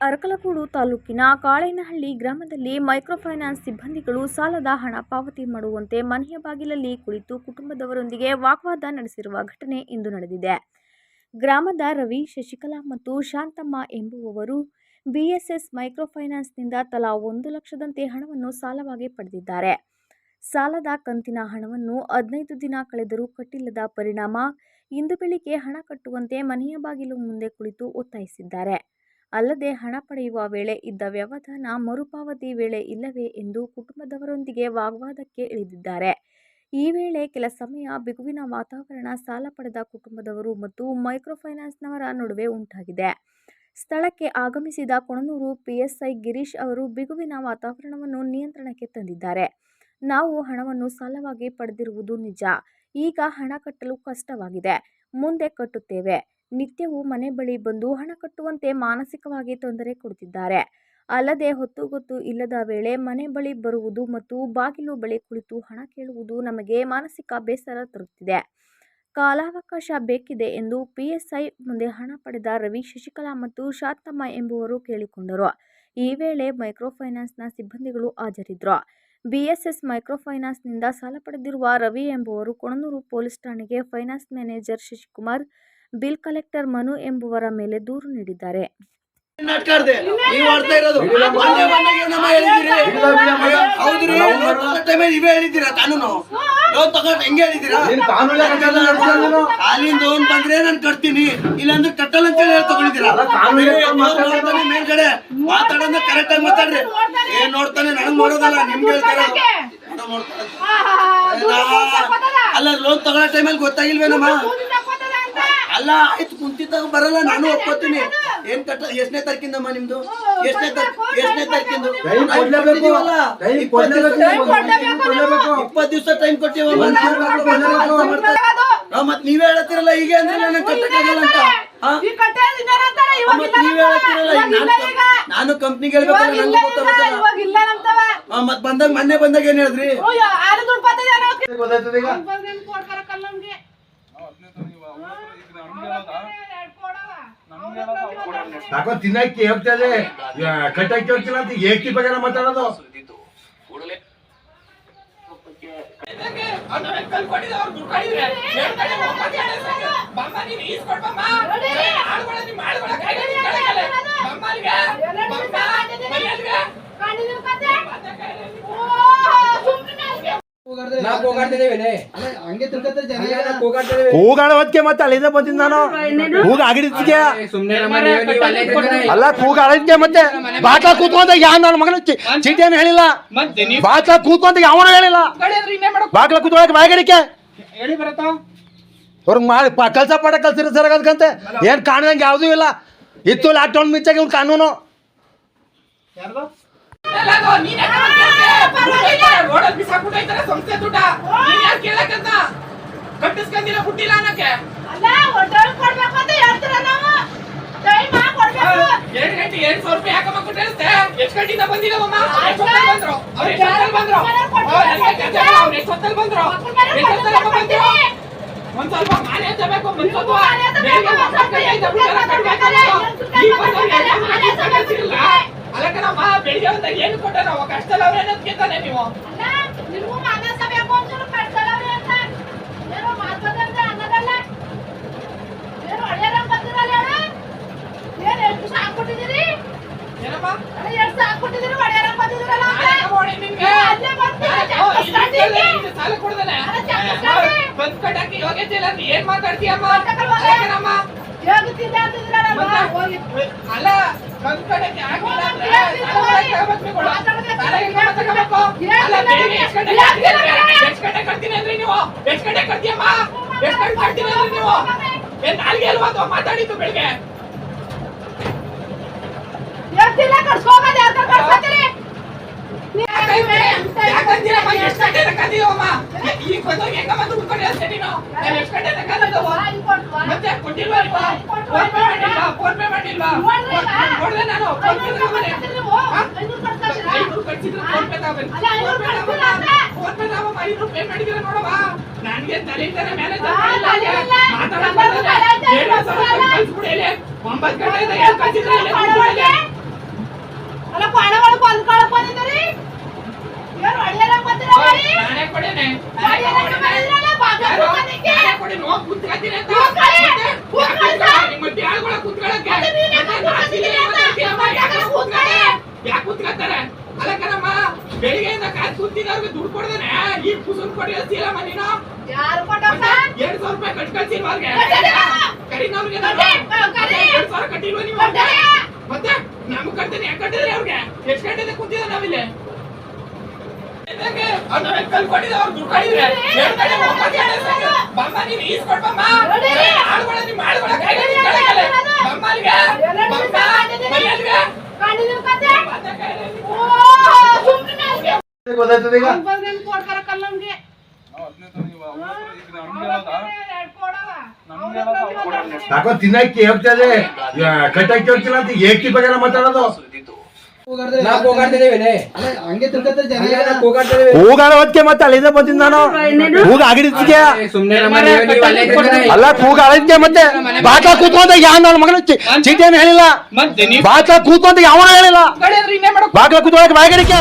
ಅರಕಲಗೂಡು ತಾಲೂಕಿನ ಕಾಳೇನಹಳ್ಳಿ ಗ್ರಾಮದಲ್ಲಿ ಮೈಕ್ರೋಫೈನಾನ್ಸ್ ಸಿಬ್ಬಂದಿಗಳು ಸಾಲದ ಹಣ ಪಾವತಿ ಮಾಡುವಂತೆ ಮನೆಯ ಬಾಗಿಲಲ್ಲಿ ಕುಳಿತು ಕುಟುಂಬದವರೊಂದಿಗೆ ವಾಗ್ವಾದ ನಡೆಸಿರುವ ಘಟನೆ ಇಂದು ನಡೆದಿದೆ. ಗ್ರಾಮದ ರವಿ, ಶಶಿಕಲಾ ಮತ್ತು ಶಾಂತಮ್ಮ ಎಂಬುವವರು ಬಿಎಸ್ಎಸ್ ಮೈಕ್ರೋಫೈನಾನ್ಸ್ನಿಂದ ತಲಾ ಒಂದು ಲಕ್ಷದಂತೆ ಹಣವನ್ನು ಸಾಲವಾಗಿ ಪಡೆದಿದ್ದಾರೆ. ಸಾಲದ ಕಂತಿನ ಹಣವನ್ನು ಹದಿನೈದು ದಿನ ಕಳೆದರೂ ಕಟ್ಟಿಲ್ಲದ ಪರಿಣಾಮ ಇಂದು ಬೆಳಿಗ್ಗೆ ಹಣ ಕಟ್ಟುವಂತೆ ಮನೆಯ ಬಾಗಿಲು ಮುಂದೆ ಕುಳಿತು ಒತ್ತಾಯಿಸಿದ್ದಾರೆ. ಅಲ್ಲದೆ ಹಣ ಪಡೆಯುವ ವೇಳೆ ಇದ್ದ ವ್ಯವಧಾನ ಮರುಪಾವತಿ ವೇಳೆ ಇಲ್ಲವೇ ಎಂದು ಕುಟುಂಬದವರೊಂದಿಗೆ ವಾಗ್ವಾದಕ್ಕೆ ಇಳಿದಿದ್ದಾರೆ. ಈ ವೇಳೆ ಕೆಲ ಸಮಯ ಬಿಗುವಿನ ವಾತಾವರಣ ಸಾಲ ಪಡೆದ ಕುಟುಂಬದವರು ಮತ್ತು ಮೈಕ್ರೋಫೈನಾನ್ಸ್ನವರ ನಡುವೆ ಉಂಟಾಗಿದೆ. ಸ್ಥಳಕ್ಕೆ ಆಗಮಿಸಿದ ಕೊಣನೂರು ಪಿಎಸ್ಐ ಗಿರೀಶ್ ಅವರು ಬಿಗುವಿನ ವಾತಾವರಣವನ್ನು ನಿಯಂತ್ರಣಕ್ಕೆ ತಂದಿದ್ದಾರೆ. ನಾವು ಹಣವನ್ನು ಸಾಲವಾಗಿ ಪಡೆದಿರುವುದು ನಿಜ. ಈಗ ಹಣ ಕಟ್ಟಲು ಕಷ್ಟವಾಗಿದೆ. ಮುಂದೆ ಕಟ್ಟುತ್ತೇವೆ. ನಿತ್ಯವೂ ಮನೆ ಬಳಿ ಬಂದು ಹಣ ಕಟ್ಟುವಂತೆ ಮಾನಸಿಕವಾಗಿ ತೊಂದರೆ ಕೊಡುತ್ತಿದ್ದಾರೆ. ಅಲ್ಲದೆ ಹೊತ್ತುಗೊತ್ತು ಇಲ್ಲದ ವೇಳೆ ಮನೆ ಬಳಿ ಬರುವುದು ಮತ್ತು ಬಾಗಿಲು ಬಳಿ ಕುಳಿತು ಹಣ ಕೇಳುವುದು ನಮಗೆ ಮಾನಸಿಕ ಬೇಸರ ತರುತ್ತಿದೆ. ಕಾಲಾವಕಾಶ ಬೇಕಿದೆ ಎಂದು ಪಿಎಸ್ಐ ಮುಂದೆ ಹಣ ಪಡೆದ ರವಿ, ಶಶಿಕಲಾ ಮತ್ತು ಶಾಂತಮ್ಮ ಎಂಬುವರು ಕೇಳಿಕೊಂಡರು. ಈ ವೇಳೆ ಮೈಕ್ರೋಫೈನಾನ್ಸ್ನ ಸಿಬ್ಬಂದಿಗಳು ಹಾಜರಿದ್ದರು. ಬಿಎಸ್ಎಸ್ ಮೈಕ್ರೋಫೈನಾನ್ಸ್ನಿಂದ ಸಾಲ ಪಡೆದಿರುವ ರವಿ ಎಂಬುವರು ಕೊಣನೂರು ಪೊಲೀಸ್ ಠಾಣೆಗೆ finance manager Shashikumar bill collector Manu ಎಂಬುವರ ಮೇಲೆ ದೂರು ನೀಡಿದ್ದಾರೆ. ನೀನ್ ಬಂದ್ರೆ ಕಟ್ತೀನಿ. ಇಲ್ಲಾಂದ್ರೆ ಕಟ್ಟಲ್ಲ ಅಂತ ಹೇಳಿ ತಗೊಂಡಿದ್ದೀರಾ ಮೇಲ್ಗಡೆ. ಮಾತಾಡೋದ ಕರೆಕ್ಟ್ ಆಗಿ ಮಾತಾಡ್ರಿ. ಏನ್ ನೋಡ್ತಾನೆ ನನಗ್ ನಿಮ್ಗೆ ಹೇಳ್ತಾರೆ ಅಲ್ಲ ಲೋನ್ ತಗೊಳ್ಳೋ ಟೈಮಲ್ಲಿ ಗೊತ್ತಾಗಿಲ್ವೇನಮ್ಮ? ಅಲ್ಲ ಆಯ್ತು ಕುಂತಿದ್ದಾಗ ಬರಲ್ಲ ನಾನು ಒಪ್ಕೋತೀನಿ. ಏನ್ ಕಟ್ಟ ಎಷ್ಟನೇ ತಾರೀಕಿಂದಮ್ಮ ನಿಮ್ದು? ಎಷ್ಟನೇ ಎಷ್ಟನೇ ತಾರೀಕಿಂದು? ಟೈಮ್ ಕೊಡ್ಲೇಬೇಕು. ಟೈಮ್ ಕೊಡ್ಲೇಬೇಕು. ಕೊಡ್ಲೇಬೇಕು. ಇಪ್ಪತ್ತು ದಿವಸ ಟೈಮ್ ಕೊಟ್ಟಿವಮ್ಮ ಮತ್ ನೀವೇ ಹೇಳತ್ತಿರಲ್ಲ ಹೀಗೆ ಅಂದ್ರೆ ನನಗೆ ಕಟ್ಟಕ್ಕಾಗಲ್ಲ ಅಂತ? ಮತ್ ನೀವೇ ಹೇಳತ್ತಿರಲ್ಲ ನಾನು ಕಂಪ್ನಿಗೆ ಹೇಳ್ಬೇಕಲ್ಲ ನಂಗೆ ಗೊತ್ತಾಗುತ್ತಲ್ಲ. ಮತ್ ಬಂದಾಗ ಮೊನ್ನೆ ಬಂದಾಗ ಏನ್ ಹೇಳಿದ್ರಿ ಗೊತ್ತಾಯ್ತದ ಈಗ? ಯಾಕೋ ತಿನ್ನಕ್ಕೆ ಹೋಗ್ತದೆ ಕಟ್ಟಕ್ಕೆ ಹೋಗ್ತಿಲ್ಲ ಅಂತ ಏಕ್ತಿ ಬಗ್ಗೆ ಮಾತಾಡೋದು? ಕೂಗಾಡೋದಕ್ಕೆ ಮತ್ತೆ ಅಲ್ಲಿಂದ ಬಂದಿದ್ದು ನಾನು. ಕೂಗ ಆಗಿದ್ದಕ್ಕೆ ಅಲ್ಲ ಕೂಗಾಡಿದ್ಕೆ ಮತ್ತೆ ಬಾಟ್ಲ ಕೂತ್ಕೊಂಡ ಯಾವ ನನ್ನ ಮಗನ ಚೀಟಿ ಏನು ಹೇಳಿಲ್ಲ? ಬಾಟ್ಲ ಕೂತ್ಕೊಂಡ ಯಾವನು ಹೇಳಿಲ್ಲ. ಬಾಗ್ಲ ಕೂತ್ಕೊಳಕ್ ಬಾಯಗಡಿಕೆ. ಅವ್ರಿಗೆ ಮಾಡಿ ಕೆಲಸ ಪಾಠ ಕಲ್ಸಿರೋ ಸರ್ ಅದಕ್ಕಂತೆ ಏನ್ ಕಾಣ್ದಂಗೆ ಯಾವುದೂ ಇಲ್ಲ. ಇತ್ತು ಲಾಕ್ಡೌನ್ ಮಿಚ್ಚಾಗಿ ಇವ್ನ ಕಾನೂನು. ಬಿಸಾಕ್ಬಿಟ್ಟೈತಾರೆ ಸಂಸ್ಥೆ ದುಡ್ಡ ನೀನ್ ಯಾಕೆ ಕೇಳಕ್ಕಂತ ಕಟ್ಟಿಸ್ಕೊಂಡಿಲ್ಲ ಹುಟ್ಟಿಲ್ಲ ಅನ್ನಕ್ಕೆ ಎರಡ್ ಗಂಟೆ ಎರಡ್ ಸಾವಿರ ರೂಪಾಯಿ ಯಾಕಮ್ಮ ಕೊಟ್ಟಿರುತ್ತೆ ಎಷ್ಟ್ ಗಂಟೆಯಿಂದ ಬಂದಿಲ್ಲವಮ್ಮ ಎಷ್ಟ್ ಹೊತ್ತಲ್ಲಿ ಬಂದ್ರು ಅವ್ರು ಎಷ್ಟ್ ಹೊತ್ತಲ್ಲಿ ಬಂದ್ರು ಅವ್ರು ಎಷ್ಟ್ ಹೊತ್ತಲ್ಲಿ ಬಂದ್ರು ಎಷ್ಟ್ ಹೊತ್ತಲ್ಲಮ್ಮ ಬಂದ್ರು ಒಂದ್ ಸ್ವಲ್ಪ ಮಾನೆ ಹಚ್ಚಬೇಕು ಒಂದ್ ಸ್ವಲ್ಪ ಬೇಗ ಮಾತಾಡ್ಕೊಂಡು ಬಿಡ್ತಾರ ಕಟ್ಬೇಕಲ್ಲ. ಈಗ ಬಂದವ್ರು ಯಾಕೆ ಮಾನೆ ಹಚ್ಚಕ್ಕಿಲ್ಲ? ಅಲ್ಲ ಹೊತ್ತಾಗ ಏನು ಕೊಟ್ಟಾರ? ಅವ ಕಷ್ಟದಲ್ಲಿ ಅವ್ರೇನು ಅಂದ್ಕೊತಾನೆ ನೀವು ಏನು ಬಂದ್ ಕಟ್ಟಕ್ಕೆ ಯೋಗ್ಯತೆ ಇಲ್ಲ ಅಂತ. ಏನ್ ಮಾತಾಡ್ತೀಯಮ್ಮ ಯಾಕನಮ್ಮ ಅಲ್ಲ ಬಂದ್ ಕಟ್ಟಕ್ಕೆ ಆಗಿಲ್ಲ ಅಂದ್ರೆ ಸಾಲ ತಗೋಬೇಕು ನೀವು. ಸಾಲ ಎಲ್ಲಿ ತಗೋಬೇಕು? ಅಲ್ಲ ಬೆಳಿಗ್ಗೆ ಎಷ್ಟ್ ಗಂಟೆಗೆ ಕಟ್ತೀರಿ? ಎಷ್ಟ್ ಗಂಟೆಗೆ ಕಟ್ತೀನಿ ಅಂದ್ರಿ ನೀವು? ಎಷ್ಟ್ ಗಂಟೆಗೆ ಕಟ್ತೀಯಮ್ಮ ಎಷ್ಟ್ ಗಂಟೆಗೆ ಕಟ್ತೀನಿ ಅಂದ್ರಿ ನೀವು? ಏನ್ ನಾಲ್ಗೆ ಅಲ್ವಾ ಅಥವಾ ಮಾತಾಡಿದ್ದು ಬೆಳಿಗ್ಗೆ? ಯಾಕಂತೀರಮ್ಮ ಗಂಟೆ ಕಟ್ಟಿದೀವಮ್ಮ ಈಗ ಬಂದವ್ರಿಗೆ ಹೆಂಗಮ್ಮ ದುಡ್ಡು ಕೊಡಿ ಅಷ್ಟೇ ನೀನು ಎಷ್ಟ್ ಗಂಟೆ ಕಟ್ಟಿದವ ಮತ್ತೆ ಕೊಟ್ಟಿಲ್ವಾ ಅಲ್ವಾ ಫೋನ್ ಪೇ ಮಾಡಿಲ್ವಾ ಫೋನ್ ಪೇ ಮಾಡಿಲ್ವಾ ನೋಡ್ದೆ ನಾನು ಫೋನ್ ಪೇ. ಹಾ? ಐನೂರು ಕಟ್ಸಿದ್ರೆ ಫೋನ್ ಪೇ ಐನೂರು ಫೋನ್ ಪೇ. ಅಂದ್ರೆ? ಫೋನ್ ಪೇ ಐನೂರು ಪೇ ಮಾಡಿದಿರ ನೋಡವಾ ನನ್ಗೆ ತಲೆಯಿಂದಾನೆ. ಕಳ್ಸ್ಬಿಡಿ ಇಲ್ಲಿ. ಒಂಬತ್ತು ಗಂಟೆಯಿಂದ ಏನ್ ಕಳ್ಸಿದ್ರೆ. ಮನೆ ಯಾಕೆ ಕೂತ್ಕೊತಾರೆ ಅಲ್ಲ ಕಣಮ್ಮ ಬೆಳಿಗ್ಗೆಯಿಂದ ಕಾದ್ ದುಡ್ಡು ಕೊಡ್ದೇನೆ. ಈಗ ಕುಸುನ್ ಕೊಡಿ ಅಂತೀರಮ್ಮ ನೀನು. ಎರಡ್ ಸಾವಿರ ರೂಪಾಯಿ ಕಟ್ ಕಳ್ಸಿಲ್ವಾರ್ಗೆ ಕರೀನವ್ರಿಗೆ ಎರಡ್ ಸಾವಿರ ಕಟ್ಟಿಲ್ವ ನೀವು ಮತ್ತೆ ನಮ್ಗೆ ಕಟ್ತೀನಿ ಯಾಕೆ ಕಟ್ಟಿದ್ರೆ ಅವ್ರಿಗೆ? ಎಷ್ಟು ಗಂಟೆ ಕೂತಿದ ನಾವಿಲ್ಲಿ? ಗೊತ್ತಾಯ್ತದ ತಿನ್ನಕ್ಕೆ ಹೇಳ್ತದೆ ಕಟ್ಟಕ್ಕೆ ಹೇಳ್ತಿಲ್ಲ ಅಂತ ಏಕಿ ಬಗ್ಗೆ ಮಾತಾಡೋದು? ಕೂಗಾಡ ಮತ್ತೆ ಅಲ್ಲಿಂದ ಬಂದಿದ್ದ ನಾನು. ಕೂಗ ಆಗಿಡಿದ್ಗೆ ಅಲ್ಲ ಕೂಗ ಅಳಿದ್ಗೆ ಮತ್ತೆ? ಬಾತ ಕೂತ್ಕೊಂಡ ಯಾವ ನನ್ನ ಮಗನ ಚೀಟಿಯನ್ನು ಏನು ಹೇಳಿಲ್ಲ ಬಾತ ಕೂತ್ಕೊಂಡ ಯಾವ ಹೇಳಿಲ್ಲ. ಬಾಟ್ಲ ಕೂತ್ಕೊಳಕ್ ಬಾಯಗಡಿಕೆ